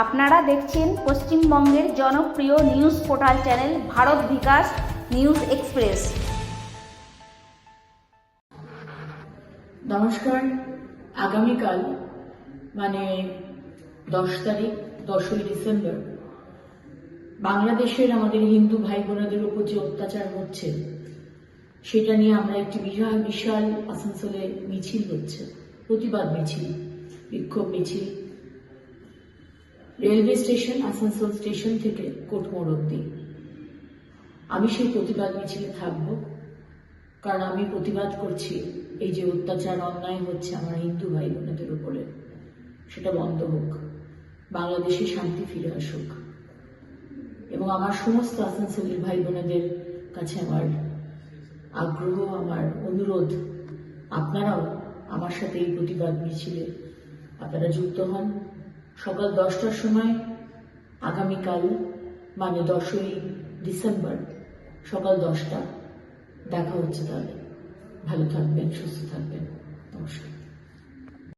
আপনারা দেখছেন পশ্চিমবঙ্গের জনপ্রিয় news portal channel Bharat Bikash news express. নমস্কার। আগামীকাল মানে দশ তারিখ, দশই ডিসেম্বর, বাংলাদেশের আমাদের হিন্দু ভাই বোনেদের উপর যে অত্যাচার হচ্ছে, সেটা নিয়ে আমরা একটি বিশাল বিশাল আসানসোলে মিছিল হচ্ছে, প্রতিবাদ মিছিল, বিক্ষোভ মিছিল। রেলওয়ে স্টেশন, আসানসোল স্টেশন থেকে কোটমোড় অব্দি আমি সেই প্রতিবাদ মিছিলে থাকব, কারণ আমি প্রতিবাদ করছি এই যে অত্যাচার, অন্যায় হচ্ছে আমার হিন্দু ভাই বোনেদের উপরে। সেটা বন্ধ হোক, বাংলাদেশে শান্তি ফিরে আসুক। এবং আমার সমস্ত আসানসোলের ভাই বোনেদের কাছে আমার আগ্রহ, আমার অনুরোধ, আপনারাও আমার সাথে এই প্রতিবাদ মিছিলে আপনারা যুক্ত হন। সকাল দশটার সময় আগামীকাল মানে দশই ডিসেম্বর, সকাল দশটা। দেখা হচ্ছে তাহলে। ভালো থাকবেন, সুস্থ থাকবেন।